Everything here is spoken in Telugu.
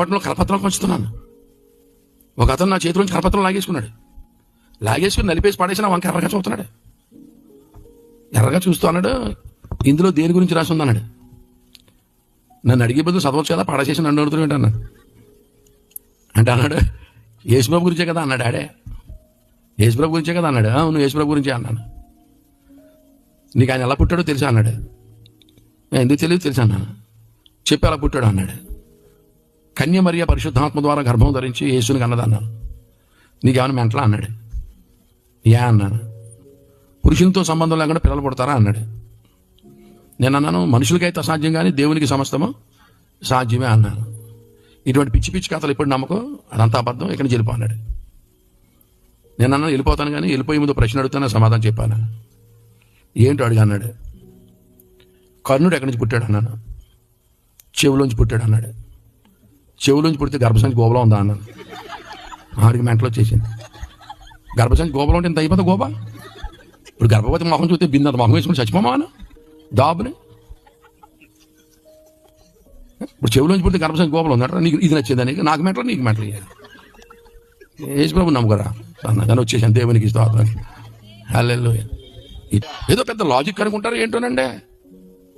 పట్టణంలో కలపత్రం పంచుతున్నాను. ఒక అతను నా చేతిలోంచి కలపత్రం లాగేసుకున్నాడు. లాగేసుకుని నలిపేసి పడేసిన వంక ఎర్రగా చూస్తున్నాడు. ఎర్రగా చూస్తూ అన్నాడు ఇందులో దేని గురించి రాసి ఉందన్నాడు? నన్ను అడిగే బదులు చదవచ్చు కదా పడేసేసి నన్ను అడుగుతున్నాడు అన్నాడు అంటే అన్నాడు యేసుబాబు గురించే కదా అన్నాడు ఆడే యేసుబాబు గురించే కదా అన్నాడు. అవును యేసుబాబు గురించే అన్నాను. నీకు ఆయన ఎలా పుట్టాడో తెలుసా? అన్నాడు. ఎందుకు తెలియదు తెలుసా అన్నాను చెప్పి ఎలా పుట్టాడు అన్నాడు. కన్య మరియ పరిశుద్ధాత్మ ద్వారా గర్భం ధరించి యేసుని అన్నదన్నాను అన్నాను నీకేమైనా మెంటలా? అన్నాడు. యా అన్నాను. పురుషునితో సంబంధం లేకుండా పిల్లలు పుడతారా? అన్నాడు. నేను అన్నాను మనుషులకైతే అసాధ్యం కానీ దేవునికి సమస్తము సాధ్యమే అన్నాను. ఇటువంటి పిచ్చి పిచ్చి కథలు ఇప్పుడు నమ్మకం? అదంతా అబద్ధం ఇక్కడ నుంచి అన్నాడు. నేను అన్నాను వెళ్ళిపోతాను కానీ వెళ్ళిపోయే ముందు ప్రశ్న అడుగుతాను సమాధానం చెప్పాను. ఏంటో అడిగా? అన్నాడు. కర్ణుడు ఎక్కడి నుంచి పుట్టాడు? అన్నాను. చెవులోంచి పుట్టాడు అన్నాడు. చెవులోంచి పుడితే గర్భసంచి గోబలో ఉందా అన్నాను ఆడికి మెంటలో వచ్చేసింది గర్భసంచి గోబలో ఉంటే ఇంత అయిపోతుంది గోబా ఇప్పుడు గర్భవతి మొహం చూస్తే బిందంత మొహం వేసుకుని చచ్చిపోమాను దాబుని. ఇప్పుడు చెవులోంచి పుడితే గర్భసంచి గోబలో ఉందట నీకు ఇది నచ్చిందా నీకు? నాకు మెంటలో నీకు మెంటలు యేసు ప్రభు నమ్ముకరా అన్నగానే వచ్చేసాను దేవునికి స్తోత్రం హల్లెలూయా. ఏదో పెద్ద లాజిక్ అనుకుంటారు ఏంటోనండి?